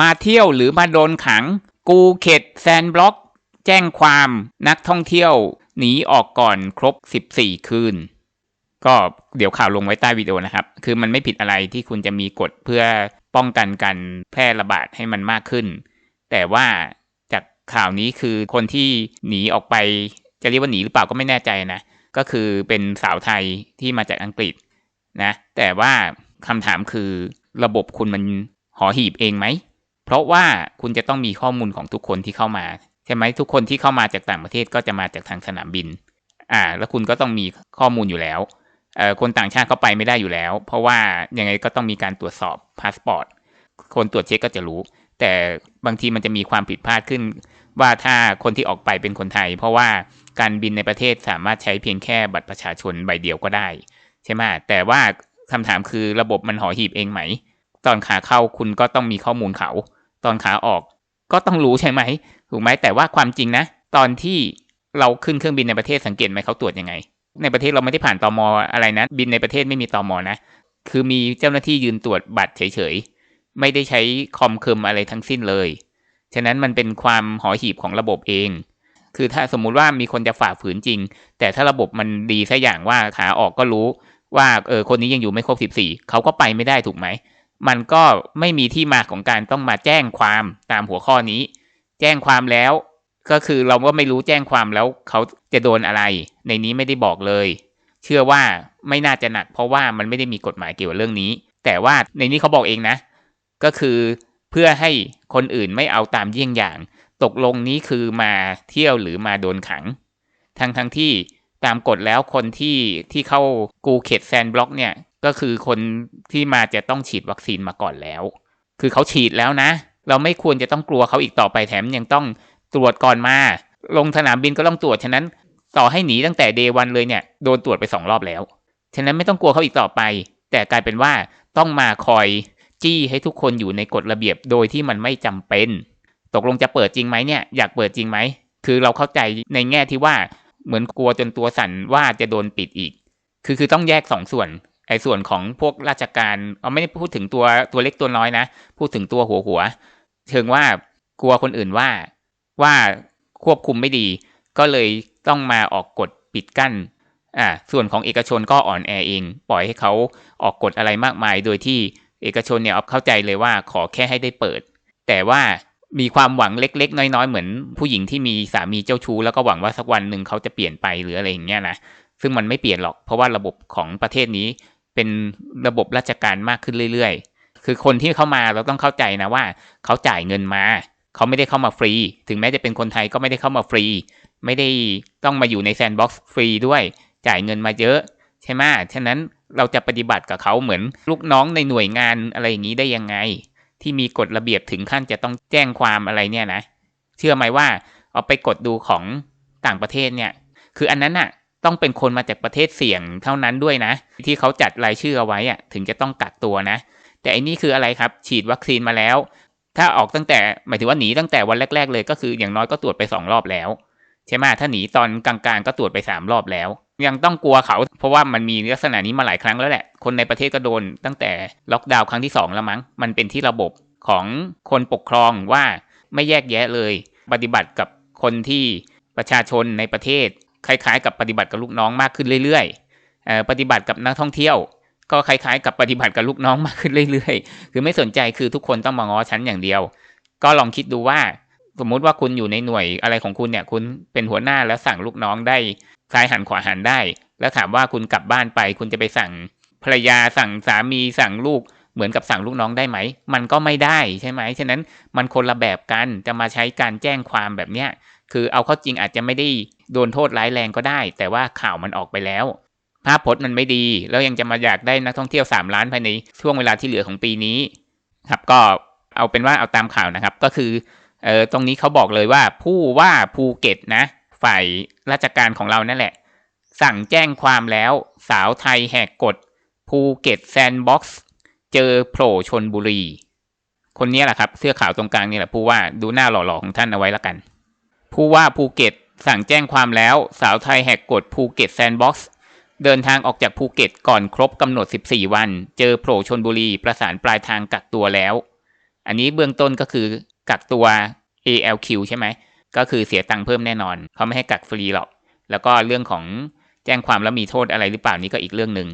มาเที่ยวหรือมาโดนขัง กูเข็ดแซนบล็อก แจ้งความนักท่องเที่ยวหนีออกก่อนครบ 14 คืน ก็เดี๋ยวข่าวลงไว้ใต้วิดีโอนะครับ คือมันไม่ผิดอะไรที่คุณจะมีกฎเพื่อป้องกันการแพร่ระบาดให้มันมากขึ้น แต่ว่าจากข่าวนี้คือคนที่หนีออกไปจะเรียกว่าหนีหรือเปล่าก็ไม่แน่ใจนะ ก็คือเป็นสาวไทยที่มาจากอังกฤษนะ แต่ว่าคำถามคือระบบคุณมันหอหีบเองไหม เพราะว่าคุณจะต้องมีข้อมูลของทุกคนที่เข้ามาใช่ไหมทุกคนที่เข้ามาจากต่างประเทศก็จะมาจากทางสนามบิน อ่า แล้วคุณก็ต้องมีข้อมูลอยู่แล้วเอ่อคนต่างชาติเข้าไปไม่ได้อยู่แล้ว เพราะว่ายังไงก็ต้องมีการตรวจสอบพาสปอร์ตคนตรวจเช็คก็จะรู้ แต่บางทีมันจะมีความผิดพลาดขึ้น ว่าถ้าคนที่ออกไปเป็นคนไทย เพราะว่าการบินในประเทศสามารถใช้เพียงแค่บัตรประชาชนใบเดียวก็ได้ ใช่ไหมแต่ว่าคำถามคือระบบมันห่อหีบเองไหม ตอนขาเข้าคุณก็ต้องมีข้อมูลเขา ตอนขาออกก็ต้องรู้ใช่ไหมถูกไหมแต่ว่าความจริงนะ ตอนที่เราขึ้นเครื่องบินในประเทศสังเกตไหมเขาตรวจยังไง ในประเทศเราไม่ได้ผ่านตอมออะไรนะ บินในประเทศไม่มีตอมอนะ คือมีเจ้าหน้าที่ยืนตรวจบัตรเฉยๆ ไม่ได้ใช้คอมเคิมอะไรทั้งสิ้นเลย ฉะนั้นมันเป็นความหอหีบของระบบเอง คือถ้าสมมุติว่ามีคนจะฝ่าฝืนจริง แต่ถ้าระบบมันดีซะอย่างว่าขาออกก็รู้ว่าเออคนนี้ยังอยู่ไม่ครบ 14 เขาก็ไปไม่ได้ถูกไหม มันก็ไม่มีที่มาของการต้องมาแจ้งความตามหัวข้อนี้ แจ้งความแล้ว ก็คือเราก็ไม่รู้แจ้งความแล้วเขาจะโดนอะไร ในนี้ไม่ได้บอกเลย เชื่อว่าไม่น่าจะหนัก เพราะว่ามันไม่ได้มีกฎหมายเกี่ยวกับเรื่องนี้ แต่ว่าในนี้เขาบอกเองนะ ก็คือเพื่อให้คนอื่นไม่เอาตามเยี่ยงอย่าง ตกลงนี้คือมาเที่ยวหรือมาโดนขัง ทั้งทั้งที่ตามกฎแล้วคนที่ที่เข้ากูเข็ดแซนบล็อกเนี่ย ก็คือคนที่มาจะต้องฉีดวัคซีนมาก่อนแล้ว คือเขาฉีดแล้วนะ เราไม่ควรจะต้องกลัวเขาอีกต่อไปแถมยังต้องตรวจก่อนมา ลงสนามบินก็ต้องตรวจฉะนั้นต่อให้หนีตั้งแต่เดวันเลยเนี่ยโดนตรวจไปสองรอบแล้ว ฉะนั้นไม่ต้องกลัวเขาอีกต่อไป แต่กลายเป็นว่าต้องมาคอยจี้ให้ทุกคนอยู่ในกฎระเบียบโดยที่มันไม่จำเป็น ตกลงจะเปิดจริงไหมเนี่ยอยากเปิดจริงไหม คือเราเข้าใจในแง่ที่ว่าเหมือนกลัวจนตัวสั่นว่าจะโดนปิดอีก คือคือต้องแยกสองส่วน ไอ้ส่วนของพวกราชการเอาไม่ได้พูดถึงตัวตัวเล็กตัวน้อยนะ พูดถึงตัวหัวหัว เชิงว่ากลัวคนอื่นว่าว่าควบคุมไม่ดี ก็เลยต้องมาออกกฎปิดกั้นอ่าส่วนของเอกชนก็อ่อนแอเอง ปล่อยให้เขาออกกฎอะไรมากมาย โดยที่เอกชนเนี่ยเข้าใจเลยว่าขอแค่ให้ได้เปิด แต่ว่ามีความหวังเล็ก ๆ น้อย ๆ เหมือนผู้หญิงที่มีสามีเจ้าชู้แล้วก็หวังว่าสักวันหนึ่งเขาจะเปลี่ยนไปหรืออะไรอย่างเงี้ยนะซึ่งมันไม่เปลี่ยนหรอก เพราะว่าระบบของประเทศนี้ เป็นระบบราชการมากขึ้นเรื่อยๆ คือคนที่เข้ามาเราต้องเข้าใจนะว่า เขาจ่ายเงินมา เขาไม่ได้เข้ามาฟรี ถึงแม้จะเป็นคนไทยก็ไม่ได้เข้ามาฟรี ไม่ได้ต้องมาอยู่ในแซนด์บ็อกซ์ฟรีด้วย จ่ายเงินมาเยอะใช่ไหมฉะนั้นเราจะปฏิบัติกับเขาเหมือนลูกน้องในหน่วยงานอะไรอย่างนี้ได้ยังไง ที่มีกฎระเบียบถึงขั้นจะต้องแจ้งความอะไรเนี่ยนะ เชื่อไหมว่าเอาไปกดดูของต่างประเทศเนี่ย คืออันนั้นน่ะ ต้องเป็นคนมาจากประเทศเสี่ยงเท่านั้นด้วยนะ ที่เขาจัดรายชื่อเอาไว้อะถึงจะต้องกักตัวนะ แต่อันนี้คืออะไรครับ ฉีดวัคซีนมาแล้ว ถ้าออกตั้งแต่หมายถึงว่าหนีตั้งแต่วันแรก ๆ เลยก็คืออย่างน้อยก็ตรวจไปสองรอบแล้วใช่ไหมถ้าหนีตอนกลางๆก็ตรวจไปสามรอบแล้ว ยังต้องกลัวเขา เพราะว่ามันมีลักษณะนี้มาหลายครั้งแล้วแหละ คนในประเทศก็โดนตั้งแต่ล็อกดาวน์ครั้งที่สองแล้วมั้งมันเป็นที่ระบบของคนปกครองว่าไม่แยกแยะเลย ปฏิบัติกับคนที่ประชาชนในประเทศ คล้ายๆ กับปฏิบัติกับลูกน้องมากขึ้นเรื่อยๆปฏิบัติกับนักท่องเที่ยวก็คล้ายๆ กับปฏิบัติกับลูกน้องมากขึ้นเรื่อยๆ คือไม่สนใจคือทุกคนต้องมาง้อฉันอย่างเดียว ก็ลองคิดดูว่า สมมุติว่าคุณอยู่ในหน่วยอะไรของคุณเนี่ย คุณเป็นหัวหน้าแล้วสั่งลูกน้องได้ซ้ายหันขวาหันได้ แล้วถามว่าคุณกลับบ้านไป คุณจะไปสั่งภรรยาสั่งสามีสั่งลูกเหมือนกับสั่งลูกน้องได้ไหม มันก็ไม่ได้ใช่ไหม ฉะนั้นมันคนละแบบกัน จะมาใช้การแจ้งความแบบเนี้ย คือเอาเข้าจริงอาจจะไม่ได้ โดนโทษร้ายแรงก็ได้ แต่ว่าข่าวมันออกไปแล้ว ภาพพจน์มันไม่ดี แล้วยังจะมาอยากได้นักท่องเที่ยว 3 ล้านภายในช่วงเวลาที่เหลือของปีนี้ ครับก็เอาเป็นว่าเอาตามข่าวนะครับ ก็คือเออตรงนี้เขาบอกเลยว่าผู้ว่าภูเก็ตนะ ฝ่ายราชการของเรานั่นแหละ สั่งแจ้งความแล้วสาวไทยแหกกฎภูเก็ตแซนด์บ็อกซ์เจอโผล่ชนบุรี คนนี้แหละครับ เสื้อขาวตรงกลางนี่แหละผู้ว่าดูหน้าหล่อๆของท่านเอาไว้ละกัน ผู้ว่าภูเก็ต สั่งแจ้งความแล้วสาวไทยแหกกฎภูเก็ตแซนด์บ็อกซ์เดินทางออกจากภูเก็ตก่อนครบกำหนด 14 วัน เจอโผล่ชนบุรีประสานปลายทางกักตัวแล้ว อันนี้เบื้องต้นก็คือกักตัว ALQ ใช่ไหม ก็คือเสียตังค์เพิ่มแน่นอน เขาไม่ให้กักฟรีหรอก แล้วก็เรื่องของแจ้งความแล้วมีโทษอะไรหรือเปล่านี้ก็อีกเรื่องหนึ่ง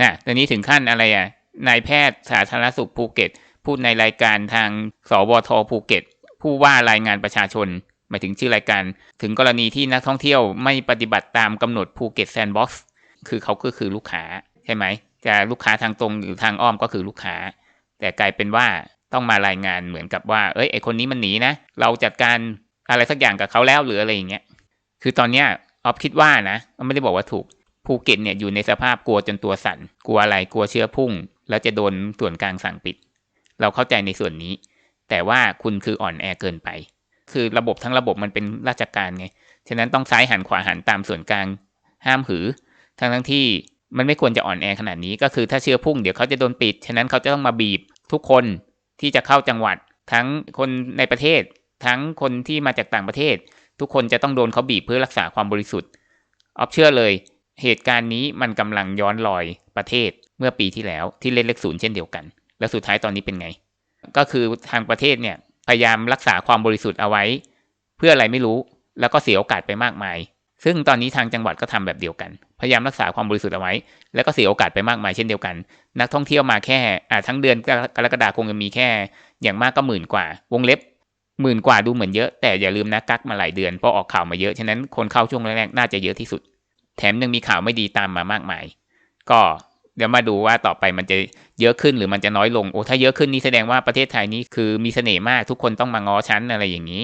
นะตอนนี้ถึงขั้นอะไรอะ นายแพทย์สาธารณสุขภูเก็ต พูดในรายการทางสวทภูเก็ต ผู้ว่ารายงานประชาชน หมายถึงชื่อรายการ ถึงกรณีที่นักท่องเที่ยวไม่ปฏิบัติตามกำหนดภูเก็ตแซนด์บ็อกซ์คือเขาก็คือลูกค้าใช่ไหมจะลูกค้าทางตรงหรือทางอ้อมก็คือลูกค้า แต่กลายเป็นว่าต้องมารายงานเหมือนกับว่า เอ้ยไอคนนี้มันหนีนะ เราจัดการอะไรสักอย่างกับเขาแล้วหรืออะไรอย่างเงี้ยคือตอนเนี้ยออฟคิดว่านะไม่ได้บอกว่าถูกภูเก็ตเนี่ยอยู่ในสภาพกลัวจนตัวสั่นกลัวอะไรกลัวเชื้อพุ่ง แล้วจะโดนส่วนกลางสั่งปิด เราเข้าใจในส่วนนี้ แต่ว่าคุณคืออ่อนแอเกินไป คือระบบทั้งระบบมันเป็นราชการไง ฉะนั้นต้องซ้ายหันขวาหันตามส่วนกลางห้ามหือ ทั้งทั้งที่มันไม่ควรจะอ่อนแอขนาดนี้ ก็คือถ้าเชื้อพุ่งเดี๋ยวเขาจะโดนปิด ฉะนั้นเขาจะต้องมาบีบทุกคนที่จะเข้าจังหวัด ทั้งคนในประเทศ ทั้งคนที่มาจากต่างประเทศ ทุกคนจะต้องโดนเขาบีบเพื่อรักษาความบริสุทธิ์ออฟเชื่อเลย เหตุการณ์นี้มันกำลังย้อนรอยประเทศเมื่อปีที่แล้วที่เล่นเลขศูนย์เช่นเดียวกัน แล้วสุดท้ายตอนนี้เป็นไง ก็คือทางประเทศเนี่ย พยายามรักษาความบริสุทธิ์เอาไว้ เพื่ออะไรไม่รู้แล้วก็เสียโอกาสไปมากมาย ซึ่งตอนนี้ทางจังหวัดก็ทำแบบเดียวกัน พยายามรักษาความบริสุทธิ์เอาไว้ แล้วก็เสียโอกาสไปมากมายเช่นเดียวกัน นักท่องเที่ยวมาแค่อาทั้งเดือนกรกฎาคมมีแค่ อย่างมากก็หมื่นกว่า วงเล็บหมื่นกว่าดูเหมือนเยอะ แต่อย่าลืมนะกักมาหลายเดือนเพราะออกข่าวมาเยอะ ฉะนั้นคนเข้าช่วงแรกๆน่าจะเยอะที่สุด แถมยังมีข่าวไม่ดีตามมามากมาย ก็ เดี๋ยวมาดูว่าต่อไปมันจะเยอะขึ้นหรือมันจะน้อยลงโอ้ถ้าเยอะขึ้นนี่แสดงว่าประเทศไทยนี้คือมีเสน่ห์มากทุกคนต้องมาง้อชั้นอะไรอย่างนี้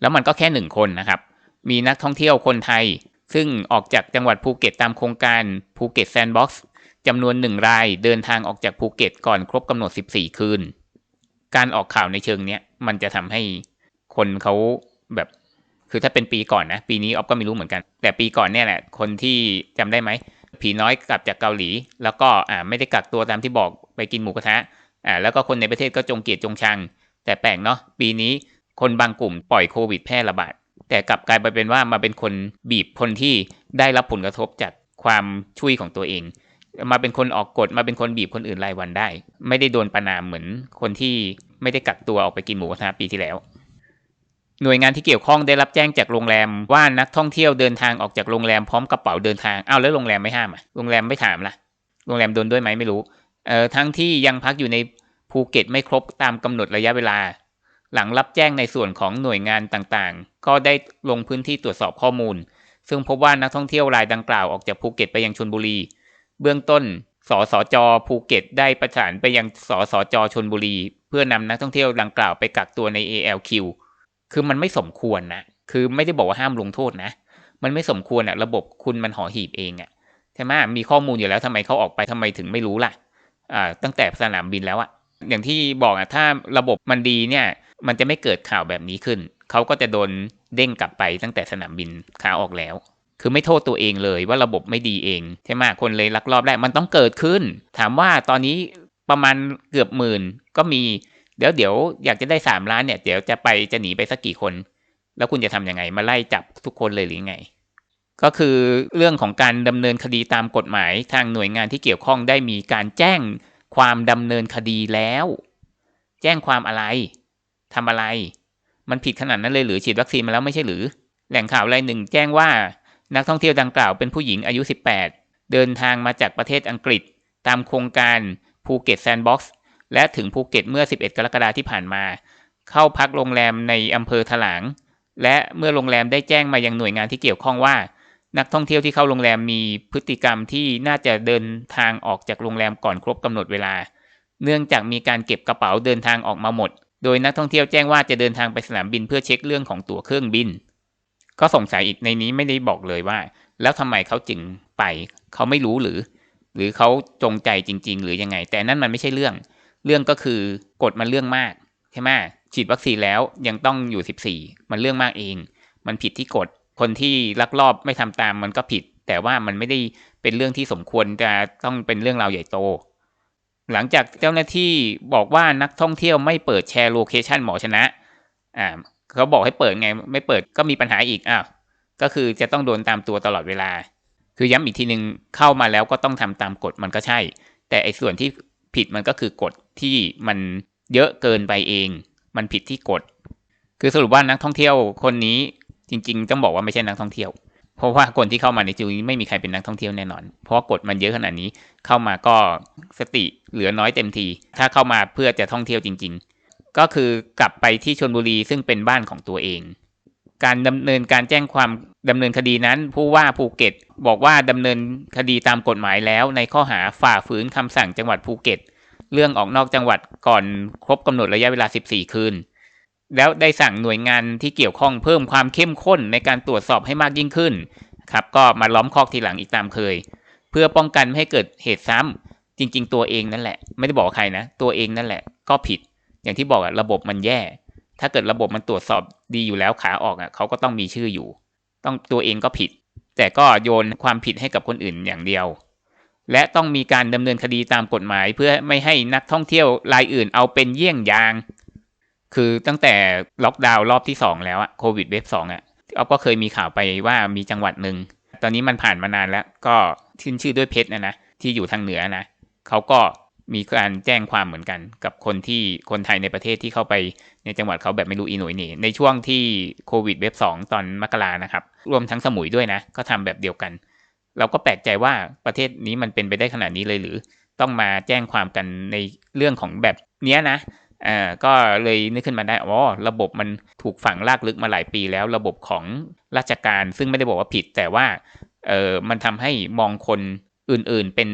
แล้วมันก็แค่หนึ่งคนนะครับ มีนักท่องเที่ยวคนไทย ซึ่งออกจากจังหวัดภูเก็ตตามโครงการภูเก็ตแซนด์บ็อกซ์จำนวนหนึ่งรายเดินทางออกจากภูเก็ตก่อนครบกำหนด 14 คืน การออกข่าวในเชิงเนี้ยมันจะทำให้คนเขาแบบคือถ้าเป็นปีก่อนนะ ปีนี้ออฟก็ไม่รู้เหมือนกัน แต่ปีก่อนเนี่ยแหละ คนที่จำได้ไหม ผีน้อยกลับจากเกาหลี แล้วก็อ่าไม่ได้กักตัวตามที่บอกไปกินหมูกระทะอ่าแล้วก็คนในประเทศก็จงเกลียดจงชัง แต่แปลกเนาะปีนี้คนบางกลุ่มปล่อยโควิดแพร่ระบาดแต่กลับกลายไปเป็นว่ามาเป็นคนบีบคนที่ได้รับผลกระทบจากความช่วยของตัวเอง มาเป็นคนออกกฎมาเป็นคนบีบคนอื่นรายวันได้ ไม่ได้โดนประนามเหมือนคนที่ไม่ได้กักตัวออกไปกินหมูกระทะปีที่แล้ว หน่วยงานที่เกี่ยวข้องได้รับแจ้งจากโรงแรมว่านักท่องเที่ยวเดินทางออกจากโรงแรมพร้อมกระเป๋าเดินทางอ้าวแล้วโรงแรมไม่ห้ามอะโรงแรมไม่ถามล่ะ โรงแรมโดนด้วยไหมไม่รู้เอ่อทั้งที่ยังพักอยู่ในภูเก็ตไม่ครบตามกำหนดระยะเวลา หลังรับแจ้งในส่วนของหน่วยงานต่างๆ ก็ได้ลงพื้นที่ตรวจสอบข้อมูล ซึ่งพบว่านักท่องเที่ยวรายดังกล่าวออกจากภูเก็ตไปยังชนบุรี เบื้องต้นสสจภูเก็ตได้ประสานไปยังสสจชนบุรี เพื่อนำนักท่องเที่ยวดังกล่าวไปกักตัวใน ALQ คือมันไม่สมควรนะคือไม่ได้บอกว่าห้ามลงโทษนะ มันไม่สมควรอะระบบคุณมันห่อหีบเองอะใช่ไหมมีข้อมูลอยู่แล้วทำไมเขาออกไปทำไมถึงไม่รู้ล่ะอ่าตั้งแต่สนามบินแล้วอะอย่างที่บอกอะถ้าระบบมันดีเนี่ย มันจะไม่เกิดข่าวแบบนี้ขึ้น เขาก็จะโดนเด้งกลับไปตั้งแต่สนามบินขาออกแล้ว คือไม่โทษตัวเองเลยว่าระบบไม่ดีเองใช่ไหมคนเลยลักลอบได้มันต้องเกิดขึ้น ถามว่าตอนนี้ประมาณเกือบหมื่นก็มี เดี๋ยวเดี๋ยวอยากจะได้สามล้านเนี่ยเดี๋ยวจะไปจะหนีไปสักกี่คน แล้วคุณจะทํำยังไงมาไล่จับทุกคนเลยหรือไง ก็คือเรื่องของการดำเนินคดีตามกฎหมายทางหน่วยงานที่เกี่ยวข้องได้มีการแจ้งความดำเนินคดีแล้ว แจ้งความอะไรทำอะไร มันผิดขนาดนั้นเลยหรือฉีดวัคซีนมาแล้วไม่ใช่หรือ แหล่งข่าวรายหนึ่งแจ้งว่านักท่องเที่ยวดังกล่าวเป็นผู้หญิงอายุ 18 เดินทางมาจากประเทศอังกฤษ ตามโครงการภูเก็ตแซนด์บ็อกซ์ และถึงภูเก็ตเมื่อ 11 กรกฎาคมที่ผ่านมา เข้าพักโรงแรมในอำเภอถลาง และเมื่อโรงแรมได้แจ้งมายังหน่วยงานที่เกี่ยวข้องว่า นักท่องเที่ยวที่เข้าโรงแรมมีพฤติกรรมที่น่าจะเดินทางออกจากโรงแรมก่อนครบกำหนดเวลา เนื่องจากมีการเก็บกระเป๋าเดินทางออกมาหมด โดยนักท่องเที่ยวแจ้งว่าจะเดินทางไปสนามบินเพื่อเช็คเรื่องของตั๋วเครื่องบิน ก็สงสัยอีกในนี้ไม่ได้บอกเลยว่า แล้วทำไมเขาจึงไป เขาไม่รู้หรือ หรือเขาจงใจจริง ๆ หรือยังไง แต่นั่นมันไม่ใช่เรื่อง เรื่องก็คือกฎมันเรื่องมากใช่ไหมฉีดวัคซีนแล้วยังต้องอยู่สิบสี่มันเรื่องมากเอง มันผิดที่กฎคนที่ลักลอบไม่ทำตามมันก็ผิด แต่ว่ามันไม่ได้เป็นเรื่องที่สมควรจะต้องเป็นเรื่องราวใหญ่โต หลังจากเจ้าหน้าที่บอกว่านักท่องเที่ยวไม่เปิดแชร์โลเคชันหมอชนะอ่าเขาบอกให้เปิดไงไม่เปิดก็มีปัญหาอีกอ้าวก็คือจะต้องโดนตามตัวตลอดเวลา คือย้ำอีกทีหนึ่งเข้ามาแล้วก็ต้องทำตามกฎมันก็ใช่ แต่ไอ้ส่วนที่ ผิดมันก็คือกฎที่มันเยอะเกินไปเอง มันผิดที่กฎ คือสรุปว่านักท่องเที่ยวคนนี้จริง ๆ ต้องบอกว่าไม่ใช่นักท่องเที่ยว เพราะว่าคนที่เข้ามาในจูนี้ไม่มีใครเป็นนักท่องเที่ยวแน่นอน เพราะกฎมันเยอะขนาดนี้ เข้ามาก็สติเหลือน้อยเต็มที ถ้าเข้ามาเพื่อจะท่องเที่ยวจริง ๆ ก็คือกลับไปที่ชนบุรีซึ่งเป็นบ้านของตัวเอง การดำเนินการแจ้งความดำเนินคดีนั้น ผู้ว่าภูเก็ต บอกว่าดำเนินคดีตามกฎหมายแล้ว ในข้อหาฝ่าฝืนคำสั่งจังหวัดภูเก็ต เรื่องออกนอกจังหวัดก่อนครบกำหนดระยะเวลา 14 คืน แล้วได้สั่งหน่วยงานที่เกี่ยวข้องเพิ่มความเข้มข้นในการตรวจสอบให้มากยิ่งขึ้นครับก็มาล้อมคอกทีหลังอีกตามเคย เพื่อป้องกันไม่ให้เกิดเหตุซ้ำจริง ๆ ตัวเองนั่นแหละ ไม่ได้บอกใครนะ ตัวเองนั่นแหละ ก็ผิด อย่างที่บอกอะระบบมันแย่ ถ้าเกิดระบบมันตรวจสอบดีอยู่แล้วขาออกอะเขาก็ต้องมีชื่ออยู่ ต้องตัวเองก็ผิด แต่ก็โยนความผิดให้กับคนอื่นอย่างเดียว และต้องมีการดำเนินคดีตามกฎหมาย เพื่อไม่ให้นักท่องเที่ยวรายอื่นเอาเป็นเยี่ยงอย่าง คือตั้งแต่ล็อกดาวน์รอบที่สองแล้วอะโควิดเวฟสองอะเอาก็เคยมีข่าวไปว่ามีจังหวัดหนึ่งตอนนี้มันผ่านมานานแล้ว ก็ขึ้นชื่อด้วยเพชรนะนะที่อยู่ทางเหนือนะเขาก็ มีการแจ้งความเหมือนกันกับคนที่คนไทยในประเทศที่เข้าไปในจังหวัดเขาแบบไม่รู้อีหน่วยนี่ในช่วงที่โควิดเวฟสองตอนมกรานะครับ รวมทั้งสมุยด้วยนะ ก็ทำแบบเดียวกัน เราก็แปลกใจว่าประเทศนี้มันเป็นไปได้ขนาดนี้เลยหรือ ต้องมาแจ้งความกันในเรื่องของแบบเนี้ยนะอ่าก็เลยนึกขึ้นมาได้อ๋อระบบมันถูกฝังลากลึกมาหลายปีแล้ว ระบบของราชการ ซึ่งไม่ได้บอกว่าผิด แต่ว่าเออมันทำให้มองคนอื่นๆเป็น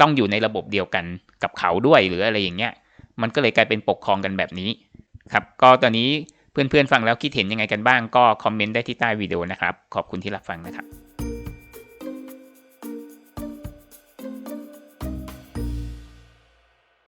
ต้องอยู่ในระบบเดียวกัน กับเขาด้วยหรืออะไรอย่างเงี้ย มันก็เลยกลายเป็นปกครองกันแบบนี้ครับ ก็ตอนนี้เพื่อนๆฟังแล้วคิดเห็นยังไงกันบ้างก็คอมเมนต์ได้ที่ใต้วิดีโอนะครับ ขอบคุณที่รับฟังนะครับ